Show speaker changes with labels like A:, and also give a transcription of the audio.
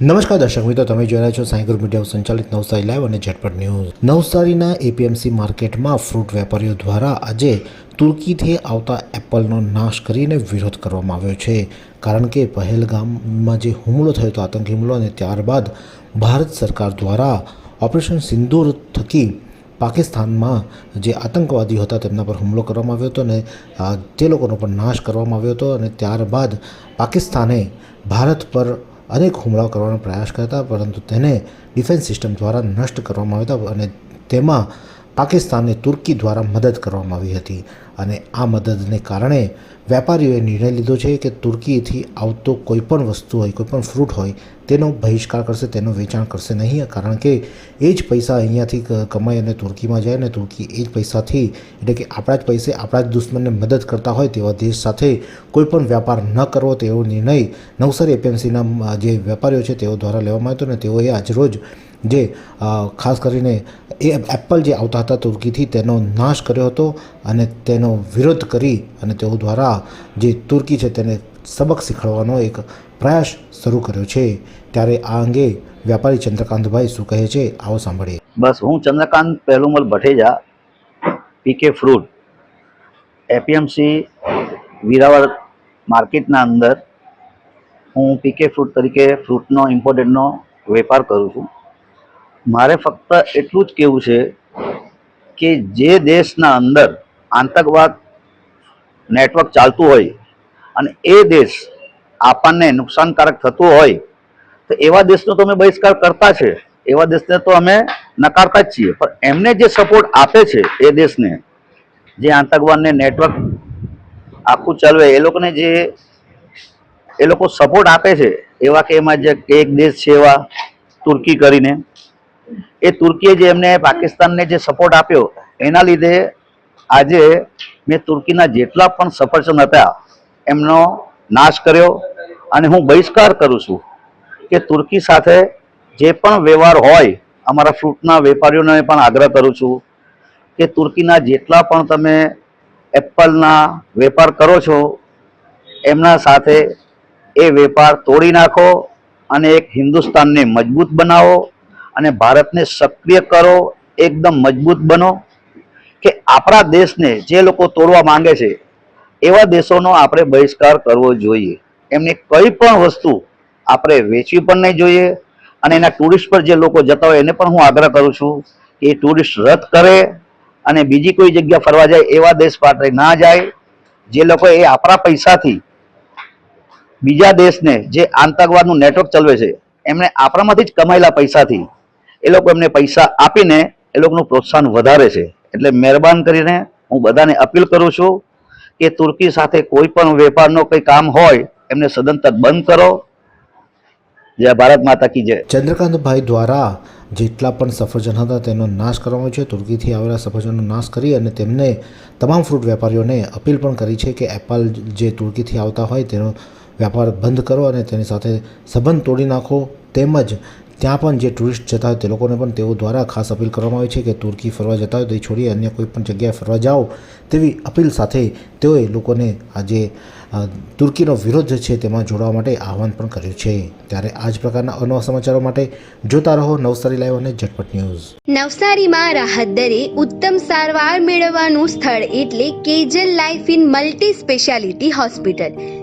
A: નમસ્કાર દર્શક મિત્રો, તમે જોઈ રહ્યા છો સાયગર મીડિયા સંચાલિત નવસારી લાઈવ અને ઝટપટ ન્યૂઝ. નવસારીના એપીએમસી માર્કેટમાં ફ્રૂટ વેપારીઓ દ્વારા આજે તુર્કીથી આવતા એપલનો નાશ કરીને વિરોધ કરવામાં આવ્યો છે. કારણ કે પહેલગામમાં જે હુમલો થયો હતો, આતંકી હુમલો, અને ત્યારબાદ ભારત સરકાર દ્વારા ઓપરેશન સિંદૂર થકી પાકિસ્તાનમાં જે આતંકવાદીઓ હતા, તેમના પર હુમલો કરવામાં આવ્યો હતો અને તે લોકોનો પણ નાશ કરવામાં આવ્યો હતો અને ત્યારબાદ પાકિસ્તાને ભારત પર અનેક હુમલાઓ કરવાનો પ્રયાસ કરતા, પરંતુ તેને ડિફેન્સ સિસ્ટમ દ્વારા નષ્ટ કરવામાં આવ્યા હતા અને તેમાં પાકિસ્તાનને તુર્કી દ્વારા મદદ કરવામાં આવી હતી અને આ મદદને કારણે વેપારીઓએ નિર્ણય લીધો છે કે તુર્કીથી આવતો કોઈપણ વસ્તુ હોય, કોઈ પણ ફ્રૂટ હોય, તેનો બહિષ્કાર કરશે, તેનું વેચાણ કરશે નહીં, કારણ કે એ જ પૈસા અહીંયાથી કમાઈ અને તુર્કીમાં જાય અને તુર્કી એ જ પૈસાથી, એટલે કે આપણા જ પૈસે આપણા જ દુશ્મનને મદદ કરતા હોય તેવા દેશ સાથે કોઈપણ વ્યાપાર ન કરવો તેવો નિર્ણય નવસારી એપીએમસીના, જે વેપારીઓ છે તેઓ દ્વારા લેવામાં આવ્યો હતો અને તેઓએ આજરોજ જે ખાસ કરીને એ એપલ જે આવતા હતા તુર્કીથી, તેનો નાશ કર્યો હતો અને તેનો વિરોધ કરી અને તેઓ દ્વારા જે તુર્કી છે તેને સબક શીખવવાનો એક પ્રયાસ શરૂ કર્યો છે. ત્યારે આ અંગે વ્યાપારી ચંદ્રકાંતભાઈ શું કહે છે, આવો સાંભળીએ.
B: બસ, હું Chandrakant Pahelumal Bhatheja PK fruit, APMC Veraval માર્કેટના અંદર હું પીકે ફ્રૂટ તરીકે ફ્રૂટનો, ઇમ્પોર્ટેડનો વેપાર કરું છું. મારે ફક્ત એટલું જ કહેવું છે કે જે દેશના અંદર આતંકવાદ નેટવર્ક ચાલતું હોય અને એ દેશ આપણને નુકસાનકારક થતું હોય, તો એવા દેશનો તો અમે બહિષ્કાર કરતા છે. એવા દેશને તો અમે નકારતા જ છીએ. પણ એમને જે સપોર્ટ આપે છે એ દેશને, જે આતંકવાદને નેટવર્ક આખું ચાલવે, એ લોકોને જે, એ લોકો સપોર્ટ આપે છે, એવા કે એમાં જે એક દેશ છે એવા તુર્કી કરીને એ તુર્કીએ જે એમને પાકિસ્તાનને જે સપોર્ટ આપ્યો, એના લીધે આજે મેં તુર્કીના જેટલા પણ સફરજન હતા એમનો નાશ કર્યો અને હું બહિષ્કાર કરું છું કે તુર્કી સાથે જે પણ વ્યવહાર હોય, અમારા ફ્રૂટના વેપારીઓને પણ આગ્રહ કરું છું કે તુર્કીના જેટલા પણ તમે એપલના વેપાર કરો છો, એમના સાથે એ વેપાર તોડી નાખો અને એક હિન્દુસ્તાનને મજબૂત બનાવો અને ભારતને સક્રિય કરો, એકદમ મજબૂત બનો, કે આપણા દેશને જે લોકો તોડવા માંગે છે, એવા દેશોનો આપણે બહિષ્કાર કરવો જોઈએ. એમની કઈ પણ વસ્તુ આપણે વેચવી પણ નહીં જોઈએ અને એના ટુરિસ્ટ પર જે લોકો જતા હોય, એને પણ હું આગ્રહ કરું છું કે એ ટુરિસ્ટ રદ કરે અને બીજી કોઈ જગ્યા ફરવા જાય, એવા દેશ માટે ના જાય, જે લોકો એ આપણા પૈસાથી બીજા દેશને જે આતંકવાદનું નેટવર્ક ચલાવે છે, એમણે આપણામાંથી જ કમાયેલા પૈસાથી એ લોકો એમને પૈસા આપીને એ લોકોનું પ્રોત્સાહન વધારે છે. એટલે મહેરબાન કરીને હું બધાને અપીલ કરું છું કે તુર્કી સાથે કોઈ પણ વેપારનો કંઈ કામ હોય, એમને સદંતર બંધ કરો. જય ભારત માતા કી જય.
A: ચંદ્રકાંતભાઈ દ્વારા જેટલા પણ સફરજન હતા તેનો નાશ કરવામાં છે. તુર્કીથી આવેલા સફરજનનો નાશ કરી અને તેમને તમામ ફ્રૂટ વેપારીઓને અપીલ પણ કરી છે કે એપલ જે તુર્કીથી આવતા હોય તેનો વેપાર બંધ કરો અને તેની સાથે સંબંધ તોડી નાખો. તેમજ ત્યાં પણ જે ટુરિસ્ટ જતા હોય તે લોકોને પણ તેઓ દ્વારા ખાસ અપીલ કરવામાં આવી છે કે તુર્કી ફરવા જતા હોય તો એ છોડી અન્ય કોઈ પણ જગ્યાએ ફરવા જાઓ તેવી અપીલ સાથે તેઓએ લોકોને આજે તુર્કીનો વિરોધ છે તેમાં જોડાવા માટે આહવાન પણ કર્યું છે. ત્યારે આ જ પ્રકારના અનવા સમાચારો માટે જોતા રહો નવસારી લાઈવ અને ઝટપટ ન્યૂઝ.
C: નવસારીમાં રાહત દરે ઉત્તમ સારવાર મેળવવાનું સ્થળ એટલે Kejal life in multi speciality hospital.